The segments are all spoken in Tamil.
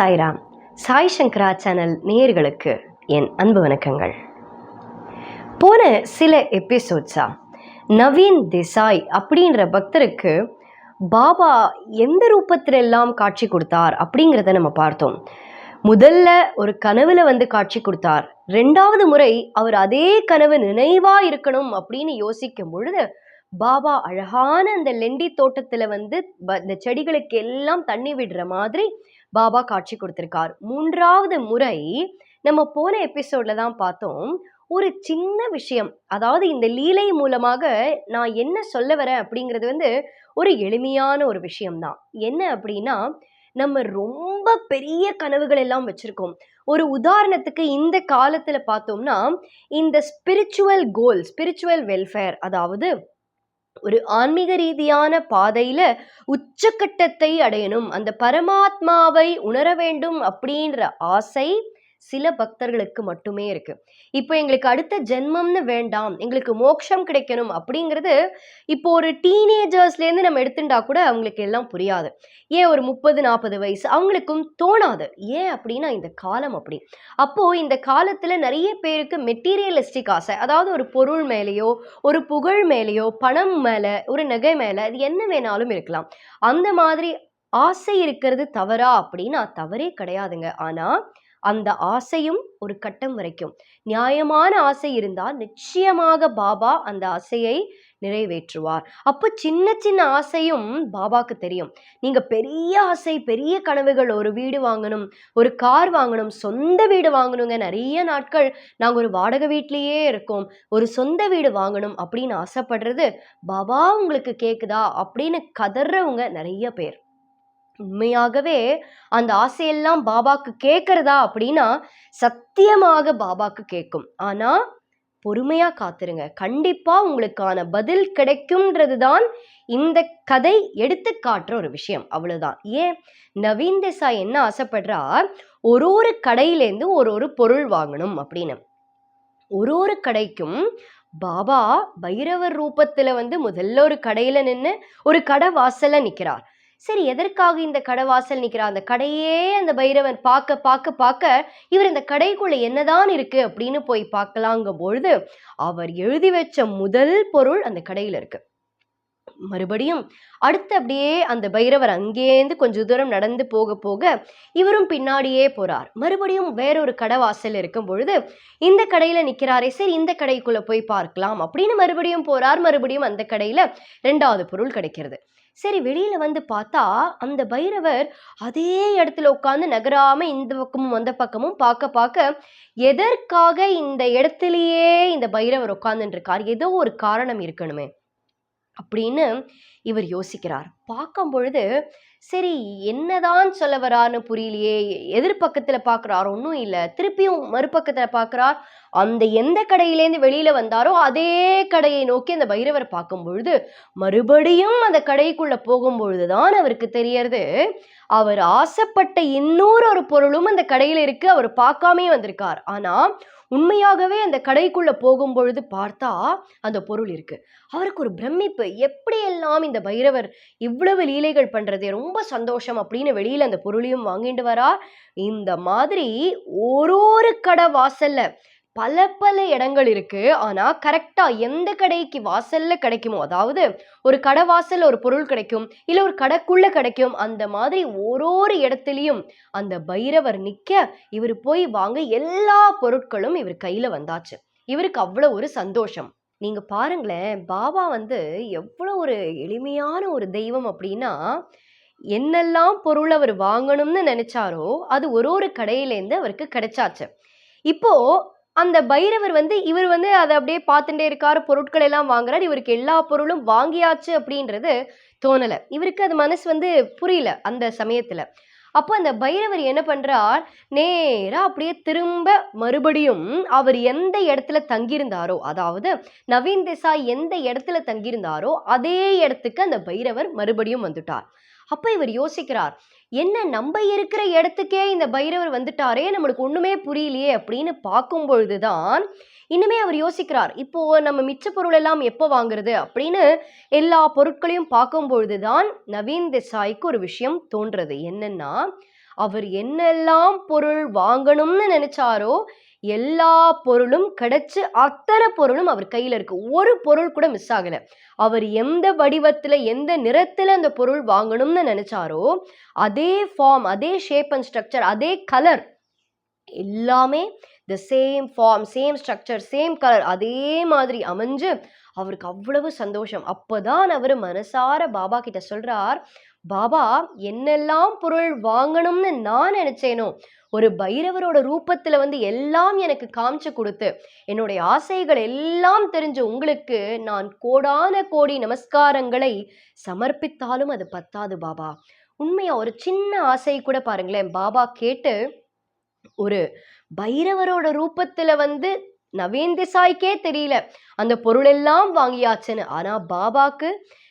சாய்ராம். சாய் சங்கரா சேனல் நேயர்களுக்கு என் அன்பு வணக்கங்கள். போன சில எபிசோட்ஸா நவீன் தேசாய் அப்படின்ற பக்தருக்கு பாபா எந்த ரூபத்தில் எல்லாம் காட்சி கொடுத்தார் அப்படிங்கிறத நம்ம பார்த்தோம். முதல்ல ஒரு கனவுல வந்து காட்சி கொடுத்தார். ரெண்டாவது முறை அவர் அதே கனவு நினைவா இருக்கணும் அப்படின்னு யோசிக்கும் பொழுது பாபா அழகான அந்த லெண்டி தோட்டத்துல வந்து இந்த செடிகளுக்கு எல்லாம் தண்ணி விடுற மாதிரி பாபா காட்சி கொடுத்திருக்கார். மூன்றாவது முறை நம்ம போன எபிசோட்ல தான் பார்த்தோம். ஒரு சின்ன விஷயம் அதாவது இந்த லீலை மூலமாக நான் என்ன சொல்ல வரேன் அப்படிங்கிறது வந்து ஒரு எளிமையான ஒரு விஷயம்தான். என்ன அப்படின்னா நம்ம ரொம்ப பெரிய கனவுகள் எல்லாம் வச்சிருக்கோம். ஒரு உதாரணத்துக்கு இந்த காலத்துல பார்த்தோம்னா இந்த ஸ்பிரிச்சுவல் கோல் ஸ்பிரிச்சுவல் வெல்ஃபேர் அதாவது ஒரு ஆன்மீக ரீதியான பாதையில உச்சக்கட்டத்தை அடையணும். அந்த பரமாத்மாவை உணர வேண்டும் அப்படின்ற ஆசை சில பக்தர்களுக்கு மட்டுமே இருக்கு. இப்போ எங்களுக்கு அடுத்த ஜென்மம்னு வேண்டாம் எங்களுக்கு மோட்சம் கிடைக்கணும் அப்படிங்கிறது இப்போ ஒரு டீனேஜர்ஸ்லேருந்து நம்ம எடுத்துட்டா கூட அவங்களுக்கு எல்லாம் புரியாது. ஏன் ஒரு முப்பது நாற்பது வயசு? அவங்களுக்கும் தோணாது. ஏன் அப்படின்னா இந்த காலம் அப்படி. அப்போ இந்த காலத்துல நிறைய பேருக்கு மெட்டீரியலிஸ்டிக் ஆசை. அதாவது ஒரு பொருள் மேலேயோ ஒரு புகழ் மேலேயோ பணம் மேல ஒரு நகை மேல அது என்ன வேணாலும் இருக்கலாம். அந்த மாதிரி ஆசை இருக்கிறது தவறா அப்படின்னா தவறே கிடையாதுங்க. ஆனா அந்த ஆசையும் ஒரு கட்டம் வரைக்கும். நியாயமான ஆசை இருந்தால் நிச்சயமாக பாபா அந்த ஆசையை நிறைவேற்றுவார். அப்போ சின்ன சின்ன ஆசையும் பாபாக்கு தெரியும். நீங்கள் பெரிய ஆசை பெரிய கனவுகள் ஒரு வீடு வாங்கணும் ஒரு கார் வாங்கணும் சொந்த வீடு வாங்கணுங்க. நிறைய நாட்கள் நாங்கள் ஒரு வாடகை வீட்லேயே இருக்கோம். ஒரு சொந்த வீடு வாங்கணும் அப்படின்னு ஆசைப்படுறது பாபா உங்களுக்கு கேட்குதா அப்படின்னு கதறவங்க நிறைய பேர். உண்மையாகவே அந்த ஆசையெல்லாம் பாபாக்கு கேட்கறதா அப்படின்னா சத்தியமாக பாபாக்கு கேட்கும். ஆனா பொறுமையா காத்துருங்க. கண்டிப்பா உங்களுக்கான பதில் கிடைக்கும்ன்றது தான் இந்த கதை எடுத்து காட்டுற ஒரு விஷயம். அவ்வளவுதான். ஏன்? நவீன் தேசாய் என்ன ஆசைப்படுறார்? ஒரு ஒரு கடையிலேருந்து ஒரு ஒரு பொருள் வாங்கணும் அப்படின்னு. ஒரு ஒரு கடைக்கும் பாபா பைரவர் ரூபத்துல வந்து முதல்ல ஒரு கடையில நின்று ஒரு கடை வாசல்ல நிக்கிறார். சரி எதற்காக இந்த கடை வாசல் அந்த கடையே அந்த பைரவன் பார்க்க பார்க்க பார்க்க இவர் இந்த கடைக்குள்ள என்னதான் இருக்கு அப்படின்னு போய் பார்க்கலாங்கும் பொழுது அவர் எழுதி வச்ச முதல் பொருள் அந்த கடையில் இருக்கு. மறுபடியும் அடுத்து அப்படியே அந்த பைரவர் அங்கேருந்து கொஞ்ச தூரம் நடந்து போக போக இவரும் பின்னாடியே போறார். மறுபடியும் வேறொரு கடை வாசல் இருக்கும் பொழுது இந்த கடையில நிக்கிறாரே சரி இந்த கடைக்குள்ள போய் பார்க்கலாம் அப்படின்னு மறுபடியும் போறார். மறுபடியும் அந்த கடையில ரெண்டாவது பொருள் கிடைக்கிறது. சரி வெளியில வந்து பார்த்தா அந்த பைரவர் அதே இடத்துல உட்காந்து நகராம இந்த பக்கமும் அந்த பக்கமும் பார்க்க பார்க்க எதற்காக இந்த இடத்துலயே இந்த பைரவர் உட்கார்ந்துட்டு இருக்கார் ஏதோ ஒரு காரணம் இருக்கணுமே. அப்படின்னு இவர் யோசிக்கிறார். பார்க்கும் பொழுது சரி என்னதான் சொல்ல வரான்னு புரியலையே எதிர்பக்கத்தில் பார்க்குறார் ஒன்றும் இல்லை. திருப்பியும் மறுபக்கத்தில் பார்க்கறார் அந்த எந்த கடையிலேருந்து வெளியில் வந்தாரோ அதே கடையை நோக்கி அந்த பைரவர் பார்க்கும் பொழுது மறுபடியும் அந்த கடைக்குள்ளே போகும்பொழுது தான் அவருக்கு தெரியறது. அவர் ஆசைப்பட்ட இன்னொரு ஒரு பொருளும் அந்த கடையில் இருக்குது அவர் பார்க்காமே வந்திருக்கார். ஆனால் உண்மையாகவே அந்த கடைக்குள்ள போகும் பொழுது பார்த்தா அந்த பொருள் இருக்கு. அவருக்கு ஒரு பிரமிப்பு. எப்படியெல்லாம் இந்த பைரவர் இவ்வளவு லீலைகள் பண்றது ரொம்ப சந்தோஷம் அப்படின்னு வெளியில அந்த பொருளையும் வாங்கிட்டு வரா. இந்த மாதிரி ஒரு ஒரு கடை வாசல்ல பல பல இடங்கள் இருக்குது ஆனால் கரெக்டாக எந்த கடைக்கு வாசலில் கிடைக்குமோ அதாவது ஒரு கடை வாசலில் ஒரு பொருள் கிடைக்கும் இல்லை ஒரு கடைக்குள்ளே கிடைக்கும் அந்த மாதிரி ஒரு ஒரு இடத்துலையும் அந்த பைரவர் நிற்க இவர் போய் வாங்க எல்லா பொருட்களும் இவர் கையில் வந்தாச்சு. இவருக்கு அவ்வளோ ஒரு சந்தோஷம். நீங்கள் பாருங்களேன் பாபா வந்து எவ்வளோ ஒரு எளிமையான ஒரு தெய்வம் அப்படின்னா என்னெல்லாம் பொருள் அவர் வாங்கணும்னு நினச்சாரோ அது ஒரு ஒரு கடையிலேருந்து அவருக்கு கிடைச்சாச்சு. இப்போது அந்த பைரவர் வந்து இவர் வந்து அதை அப்படியே பார்த்துட்டே இருக்கார் பொருட்கள் எல்லாம் வாங்குறாரு இவருக்கு எல்லா பொருளும் வாங்கியாச்சு அப்படின்றது தோணலை. இவருக்கு அது மனசு வந்து புரியல அந்த சமயத்தில். அப்போ அந்த பைரவர் என்ன பண்ணுறார் நேராக அப்படியே திரும்ப மறுபடியும் அவர் எந்த இடத்துல தங்கியிருந்தாரோ அதாவது நவீன் தேசாய் எந்த இடத்துல தங்கியிருந்தாரோ அதே இடத்துக்கு அந்த பைரவர் மறுபடியும் வந்துட்டார். அப்போ இவர் யோசிக்கிறார் என்ன நம்ம இருக்கிற இடத்துக்கே இந்த பைரவர் வந்துட்டாரே நம்மளுக்கு ஒன்றுமே புரியலையே அப்படின்னு பார்க்கும் பொழுதுதான் இனிமே அவர் யோசிக்கிறார் இப்போ நம்ம மிச்ச பொருள் எல்லாம் எப்போ வாங்குறது அப்படின்னு எல்லா பொருட்களையும் பார்க்கும் பொழுதுதான் நவீன் தேசாய்க்கு ஒரு விஷயம் தோன்றது. என்னன்னா அவர் என்னெல்லாம் பொருள் வாங்கணும்னு நினைச்சாரோ எல்லா பொருளும் கிடைச்சு அத்தனை பொருளும் அவர் கையில் இருக்கு. ஒரு பொருள் கூட மிஸ் ஆகல. அவர் எந்த வடிவத்தில் எந்த நிறத்தில் அந்த பொருள் வாங்கணும்னு நினைச்சாரோ அதே ஃபார்ம் அதே ஷேப் அண்ட் ஸ்ட்ரக்சர் அதே கலர் எல்லாமே the same form same structure same colour அதே மாதிரி அமைஞ்சு அவருக்கு அவ்வளவு சந்தோஷம். அப்போதான் அவர் மனசார பாபா கிட்ட சொல்றார் பாபா என்னெல்லாம் பொருள் வாங்கணும்னு நான் நினைச்சேனோ ஒரு பைரவரோட ரூபத்துல வந்து எல்லாம் எனக்கு காமிச்சு கொடுத்து என்னுடைய ஆசைகள் எல்லாம் தெரிஞ்சு உங்களுக்கு நான் கோடான கோடி நமஸ்காரங்களை சமர்ப்பித்தாலும் அது பத்தாது பாபா. உண்மையா ஒரு சின்ன ஆசை கூட பாருங்களேன் பாபா கேட்டு ஒரு பைரவரோட ரூபத்துல வந்து நவீன் திசாய்க்கே தெரியல அந்த பொருளெல்லாம் வாங்கியாச்சுன்னு. ஆனா பாபாக்கு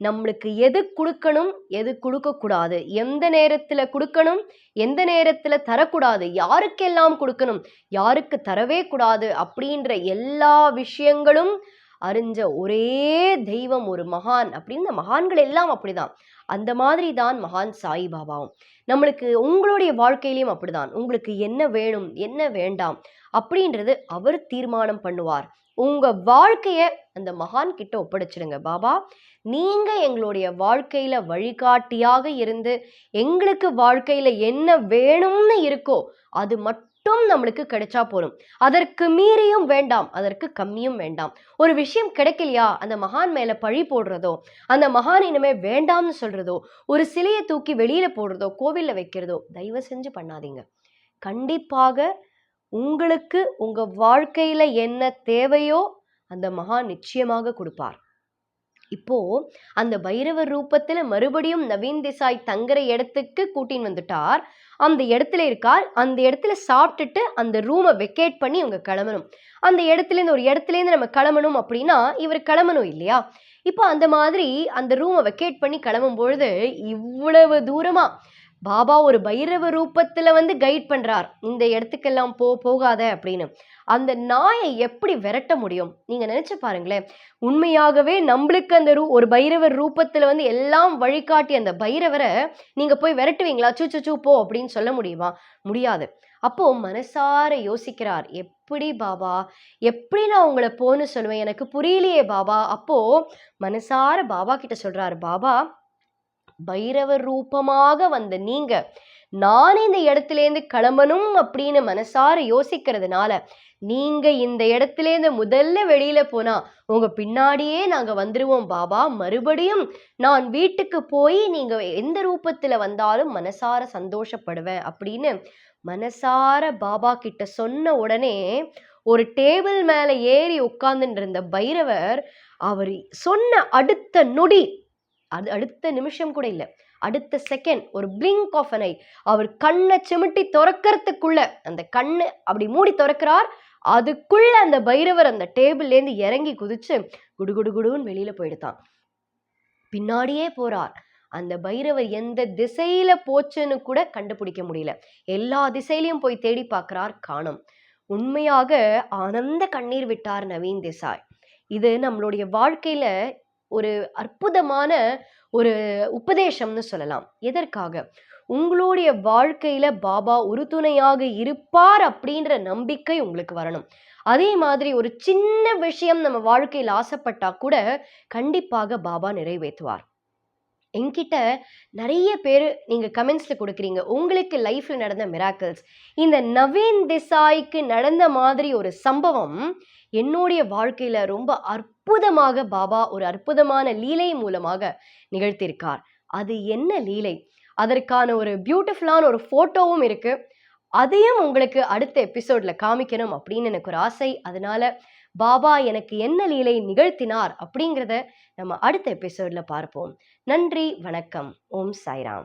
நம்மளுக்கு எது கொடுக்கணும் எது கொடுக்கக்கூடாது. எந்த நேரத்துல கொடுக்கணும் எந்த நேரத்துல தரக்கூடாது. யாருக்கெல்லாம் கொடுக்கணும் யாருக்கு தரவே கூடாது அப்படின்ற எல்லா விஷயங்களும் அறிஞ்ச ஒரே தெய்வம் ஒரு மகான் அப்படின்னு இந்த மகான்கள் எல்லாம் அப்படிதான். அந்த மாதிரி தான் மகான் சாய் பாபாவும். நம்மளுக்கு உங்களுடைய வாழ்க்கையிலையும் அப்படிதான். உங்களுக்கு என்ன வேணும் என்ன வேண்டாம் அப்படின்றது அவர் தீர்மானம் பண்ணுவார். உங்க வாழ்க்கைய அந்த மகான் கிட்ட ஒப்படைச்சிடுங்க பாபா நீங்க எங்களுடைய வாழ்க்கையில வழிகாட்டியாக இருந்து எங்களுக்கு வாழ்க்கையில என்ன வேணும்னு இருக்கோ அது மட்டும் மட்டும் நம்மளுக்கு கிடைச்சா போதும். அதற்கு மீறியும் வேண்டாம் அதற்கு கம்மியும் வேண்டாம். ஒரு விஷயம் கிடைக்கலையா? அந்த மகான் மேல பழி போடுறதோ அந்த மகான் இனிமே வேண்டாம்னு சொல்றதோ ஒரு சிலையை தூக்கி வெளியில போடுறதோ கோவில்ல வைக்கிறதோ தயவு செஞ்சு பண்ணாதீங்க. கண்டிப்பாக உங்களுக்கு உங்க வாழ்க்கையில என்ன தேவையோ அந்த மகான் நிச்சயமாக கொடுப்பார். இப்போது அந்த பைரவர் ரூபத்தில் மறுபடியும் நவீன் தேசாய் தங்குற இடத்துக்கு கூட்டின்னு வந்துட்டார். அந்த இடத்துல இருக்கார். அந்த இடத்துல சாப்பிட்டுட்டு அந்த ரூமை வெக்கேட் பண்ணி இவங்க கிளம்பணும். அந்த இடத்துலேருந்து ஒரு இடத்துலேருந்து நம்ம கிளம்பணும் அப்படின்னா இவர் கிளம்பணும் இல்லையா? இப்போ அந்த மாதிரி அந்த ரூமை வெக்கேட் பண்ணி கிளம்பும் பொழுது இவ்வளவு தூரமாக பாபா ஒரு பைரவ ரூபத்தில் வந்து கைட் பண்ணுறார் இந்த இடத்துக்கெல்லாம் போ போகாத அப்படின்னு. அந்த நாயை எப்படி விரட்ட முடியும்? நீங்கள் நினச்சி பாருங்களேன். உண்மையாகவே நம்மளுக்கு அந்த ரூ ஒரு பைரவர் ரூபத்தில் வந்து எல்லாம் வழிகாட்டி அந்த பைரவரை நீங்கள் போய் விரட்டுவீங்களா? சூ சூ, சூ போ அப்படின்னு சொல்ல முடியுமா? முடியாது. அப்போ மனசார யோசிக்கிறார். எப்படி பாபா? எப்படி நான் உங்களை போன்னு சொல்லுவேன்? எனக்கு புரியலையே பாபா. அப்போ மனசார பாபா கிட்ட சொல்றாரு. பாபா பைரவர் ரூபமாக வந்த நீங்க நான் இந்த இடத்துலேருந்து கிளம்பணும் அப்படின்னு மனசார யோசிக்கிறதுனால நீங்க இந்த இடத்துலேருந்து முதல்ல வெளியில போனா உங்க பின்னாடியே நாங்க வந்துருவோம் பாபா. மறுபடியும் நான் வீட்டுக்கு போய் நீங்க எந்த ரூபத்துல வந்தாலும் மனசார சந்தோஷப்படுவேன் அப்படின்னு மனசார பாபா கிட்ட சொன்ன உடனே ஒரு டேபிள் மேல ஏறி உட்கார்ந்துட்டு இருந்த பைரவர் அவர் சொன்ன அடுத்த நொடி அது அடுத்த நிமிஷம் கூட இல்லை. அடுத்த செகண்ட் ஒரு பிளிங்க் ஆஃப் அன் ஐ அவர் கண்ணை சிமிட்டி திறக்கறதுக்குள்ள அந்த கண்ணு அப்படி மூடி திறக்கிறார். அதுக்குள்ள அந்த பைரவர் அந்த டேபிள்லேருந்து இறங்கி குதிச்சு குடு குடு குடுன்னு வெளியில போயிடுதான். பின்னாடியே போறார். அந்த பைரவர் எந்த திசையில போச்சுன்னு கூட கண்டுபிடிக்க முடியல. எல்லா திசையிலையும் போய் தேடி பார்க்கிறார் காணும். உண்மையாக ஆனந்த கண்ணீர் விட்டார் நவீன் தேசாய். இது நம்மளுடைய வாழ்க்கையில ஒரு அற்புதமான ஒரு உபதேசம்னு சொல்லலாம். எதற்காக? உங்களுடைய வாழ்க்கையில பாபா உறுதுணையாக இருப்பார் அப்படின்ற நம்பிக்கை உங்களுக்கு வரணும். அதே மாதிரி ஒரு சின்ன விஷயம் நம்ம வாழ்க்கையில் ஆசைப்பட்டா கூட கண்டிப்பாக பாபா நிறைவேற்றுவார். என்கிட்ட நிறைய பேர் நீங்கள் கமெண்ட்ஸில் கொடுக்குறீங்க. உங்களுக்கு லைஃப்பில் நடந்த மிராக்கிள்ஸ் இந்த நவீன் திசாய்க்கு நடந்த மாதிரி ஒரு சம்பவம் என்னுடைய வாழ்க்கையில் ரொம்ப அற்புதமாக பாபா ஒரு அற்புதமான லீலை மூலமாக நிகழ்த்தியிருக்கார். அது என்ன லீலை? அதற்கான ஒரு பியூட்டிஃபுல்லான ஒரு ஃபோட்டோவும் இருக்குது அதையும் உங்களுக்கு அடுத்த எபிசோடில் காமிக்கணும் அப்படின்னு எனக்கு ஒரு ஆசை. அதனால பாபா எனக்கு என்ன லீலை நிகழ்த்தினார் அப்படிங்கிறத நம்ம அடுத்த எபிசோடில் பார்ப்போம். நன்றி வணக்கம். ஓம் சாய்ராம்.